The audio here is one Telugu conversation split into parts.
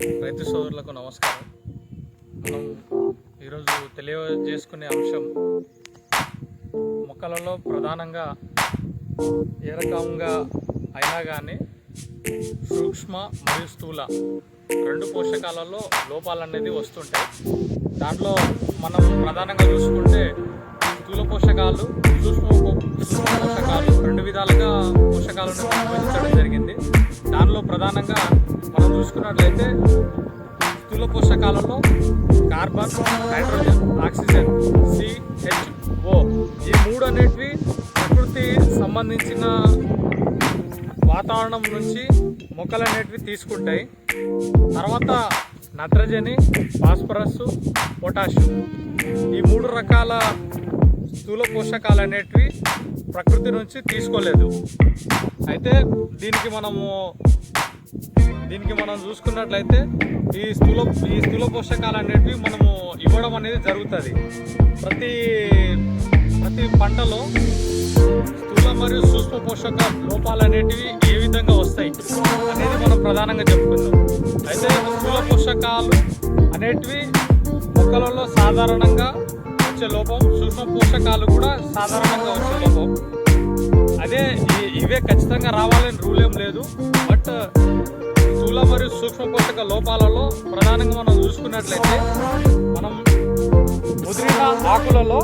రైతు సోదరులకు నమస్కారం. మనం ఈరోజు తెలియజేసుకునే అంశం మొక్కలలో ప్రధానంగా ఏ రకంగా అయినా కానీ సూక్ష్మ మరియు స్థూల రెండు పోషకాలలో లోపాలు అనేది వస్తుంటాయి. దాంట్లో మనం ప్రధానంగా చూసుకుంటే స్థూల పోషకాలు సూక్ష్మ పోషకాలు రెండు విధాలుగా పోషకాలను విభజించడం జరిగింది. దానిలో ప్రధానంగా మనం చూసుకున్నట్లయితే స్థూల పోషకాలలో కార్బన్ హైడ్రోజన్ ఆక్సిజన్ సిహెచ్ఓ ఈ మూడు అనేటివి ప్రకృతి సంబంధించిన వాతావరణం నుంచి మొక్కలు అనేటివి తీసుకుంటాయి. తర్వాత నత్రజని ఫాస్ఫరస్ పొటాషియం. ఈ మూడు రకాల స్థూల పోషకాలు అనేటివి ప్రకృతి నుంచి తీసుకోలేదు. అయితే దీనికి మనము దీనికి మనం చూసుకున్నట్లయితే ఈ స్థూల ఈ స్థూల పోషకాలు అనేటివి మనము ఇవ్వడం అనేది జరుగుతుంది. ప్రతి ప్రతి పంటలో స్థూల మరియు సూక్ష్మ పోషక లోపాలు అనేటివి ఏ విధంగా వస్తాయి అనేది మనం ప్రధానంగా చెప్పుకుందాం. అయితే స్థూల పోషకాలు అనేటివి మొక్కలలో సాధారణంగా వచ్చే లోపం సూక్ష్మ పోషకాలు కూడా సాధారణంగా వచ్చే లోపం. అదే ఇవే ఖచ్చితంగా రావాలని రూల్ ఏం లేదు. బట్ స్థూల మరియు సూక్ష్మ పోషక లోపాలలో ప్రధానంగా మనం చూసుకున్నట్లయితే మనం ముదిరిన ఆకులలో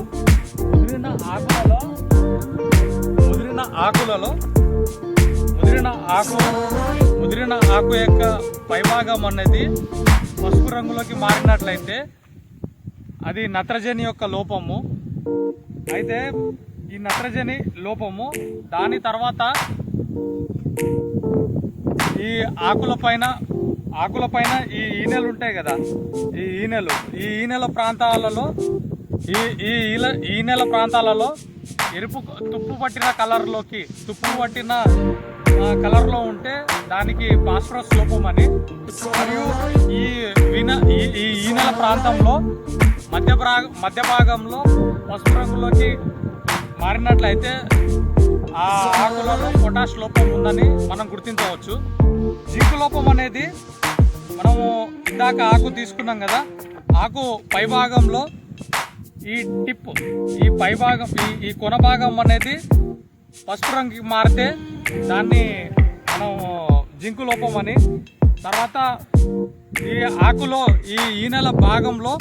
ముదిరిన ఆకులలో ముదిరిన ఆకులలో ముదిరిన ఆకు ముదిరిన ఆకు యొక్క పైభాగం అనేది పసుపు రంగులోకి మారినట్లయితే అది నత్రజని యొక్క లోపము. అయితే ఈ నత్రజని లోపము దాని తర్వాత ఈ ఆకుల పైన ఆకుల పైన ఈ ఈనెలు ఉంటాయి కదా ఈ ఈనెలు. ఈ ఈనెల ప్రాంతాలలో ఈ ఈ ఈనెల ప్రాంతాలలో ఎరుపు తుప్పు పట్టిన కలర్లోకి తుప్పు పట్టిన కలర్లో ఉంటే దానికి ఫాస్ఫరస్ లోపం అని. మరియు ఈ విన ఈ ఈ ఈనెల ప్రాంతంలో మధ్య భాగ మధ్య భాగంలో పసుపు రంగులోకి మారినట్లయితే ఆ ఆకులలో పొటాష్ లోపం ఉందని మనం గుర్తించవచ్చు. జింకు లోపం అనేది మనము ఇందాక ఆకు తీసుకున్నాం కదా ఆకు పై భాగంలో ఈ టిప్ ఈ పై భాగం ఈ ఈ కొన భాగం అనేది పసుపు రంగుకి మారితే దాన్ని మనం జింకు లోపం అని తర్వాత ఈ ఆకులో ఈ ఈనెల భాగంలో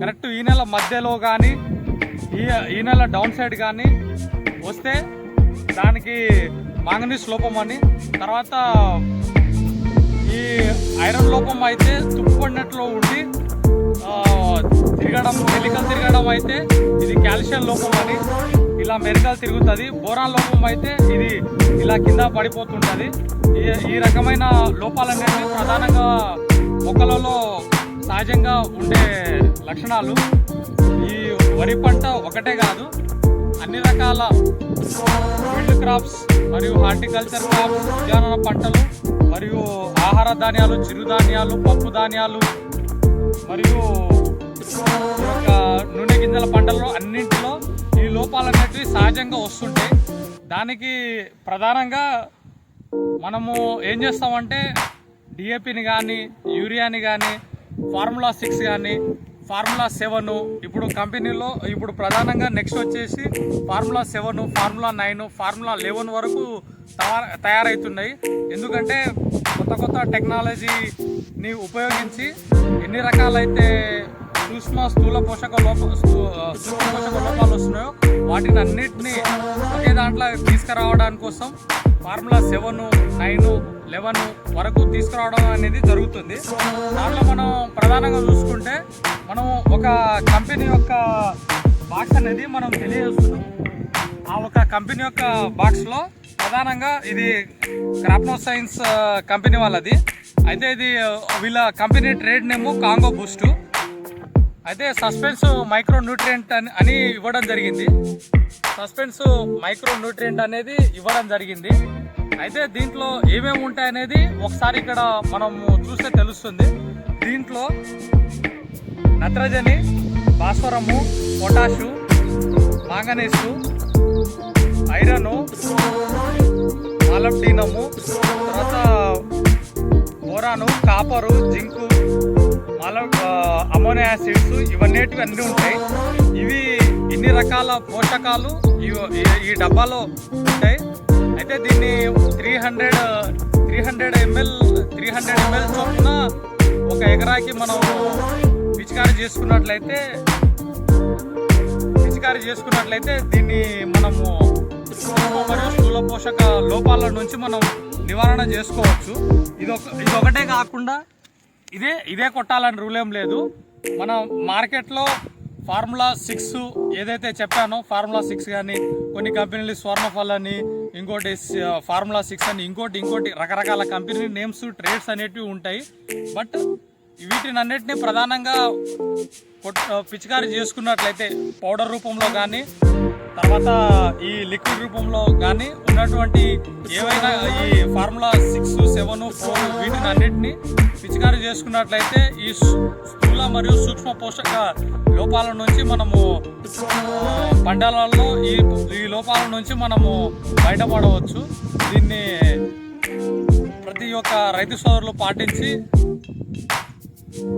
కరెక్ట్ ఈనెల మధ్యలో కానీ ఈ ఈనెల డౌన్ సైడ్ కానీ వస్తే దానికి మాంగనీస్ లోపం అని తర్వాత లోపం అయితే తుప్పు పడినట్లు ఉండి తిరగడం మెలికలు తిరగడం అయితే ఇది కాల్షియం లోపం అని ఇలా మెరికలు తిరుగుతుంది. బోరాన్ లోపం అయితే ఇది ఇలా కింద పడిపోతుంటుంది. ఈ ఈ రకమైన లోపాలనేవి ప్రధానంగా మొక్కలలో సహజంగా ఉండే లక్షణాలు. ఈ వరి పంట ఒకటే కాదు అన్ని రకాల ఫీల్డ్ క్రాప్స్ మరియు హార్టికల్చర్ క్రాప్స్ ఉద్యానవన పంటలు మరియు ఆహార ధాన్యాలు చిరుధాన్యాలు పప్పు ధాన్యాలు మరియు నూనె గింజల పంటల్లో అన్నింటిలో ఈ లోపాలు అనేటివి సహజంగా వస్తుంటాయి. దానికి ప్రధానంగా మనము ఏం చేస్తామంటే డిఏపిని కానీ యూరియాని కానీ ఫార్ములా సిక్స్ కానీ ఫార్ములా సెవెన్. ఇప్పుడు కంపెనీలో ఇప్పుడు ప్రధానంగా నెక్స్ట్ వచ్చేసి formula seven formula nine formula eleven వరకు తయార- తయారవుతున్నాయి ఎందుకంటే కొత్త కొత్త టెక్నాలజీని ఉపయోగించి ఎన్ని రకాలైతే సూక్ష్మ స్థూల పోషక లోప సూక్ష్మ పోషక లోపాలు వస్తున్నాయో వాటిని అన్నిటినీ ఒకే దాంట్లో తీసుకురావడానికి కోసం ఫార్ములా సెవెన్ నైన్ లెవెన్ వరకు తీసుకురావడం అనేది జరుగుతుంది. దాంట్లో మనం ప్రధానంగా చూసుకుంటే మనం ఒక కంపెనీ యొక్క బాక్స్ అనేది మనం తెలియజేస్తున్నాం. ఆ ఒక కంపెనీ యొక్క బాక్స్లో ప్రధానంగా ఇది క్రాప్నో సైన్స్ కంపెనీ వాళ్ళది. అయితే ఇది వీళ్ళ company trade name Congo boost అయితే సస్పెన్స్ మైక్రో న్యూట్రియంట్ అని అని ఇవ్వడం జరిగింది. సస్పెన్స్ మైక్రో న్యూట్రియంట్ అనేది ఇవ్వడం జరిగింది. అయితే దీంట్లో ఏమేమి ఉంటాయి అనేది ఒకసారి ఇక్కడ మనం చూస్తే తెలుస్తుంది. దీంట్లో నత్రజని భాస్వరము పొటాషు మాంగనీసు ఐరను మాలబ్డీనము తర్వాత బోరాను కాపరు జింకు మాల అమోనియాసిడ్స్ ఇవన్నీ అన్నీ ఉంటాయి. ఇవి ఇన్ని రకాల పోషకాలు ఈ- డబ్బాలో ఉంటాయి. అయితే దీన్ని three hundred three hundred ML three hundred ML చొప్పున ఒక ఎకరాకి మనం పిచికారీ చేసుకున్నట్లయితే పిచికారీ చేసుకున్నట్లయితే దీన్ని మనము మరియు స్థూల పోషక లోపాల నుంచి మనం నివారణ చేసుకోవచ్చు. ఇది ఒక ఇది ఒకటే కాకుండా ఇదే ఇదే కొట్టాలని రూల్ ఏం లేదు. మనం మార్కెట్లో ఫార్ములా సిక్స్ ఏదైతే చెప్పానో ఫార్ములా సిక్స్ కానీ కొన్ని కంపెనీలు స్వర్ణఫల్ అని ఇంకోటి ఫార్ములా సిక్స్ అని ఇంకోటి ఇంకోటి రకరకాల కంపెనీ నేమ్స్ ట్రేడ్స్ అనేటివి ఉంటాయి. బట్ వీటిని అన్నిటినీ ప్రధానంగా కొట్- పిచికారీ చేసుకున్నట్లయితే పౌడర్ రూపంలో కానీ తర్వాత ఈ లిక్విడ్ రూపంలో కానీ ఉన్నటువంటి ఏవైనా ఈ ఫార్ములా సిక్స్ సెవెన్ ఫోర్ వీటిని అన్నిటిని పిచికారి చేసుకున్నట్లయితే ఈ స్థూల మరియు సూక్ష్మ పోషక లోపాల నుంచి మనము ఆ, ఈ ఈ లోపాల నుంచి మనము బయటపడవచ్చు. దీన్ని ప్రతి ఒక్క రైతు సోదరులు పాటించి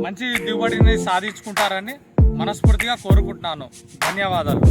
మంచి దిగుబడిని సాధించుకుంటారని మనస్ఫూర్తిగా కోరుకుంటున్నాను. ధన్యవాదాలు.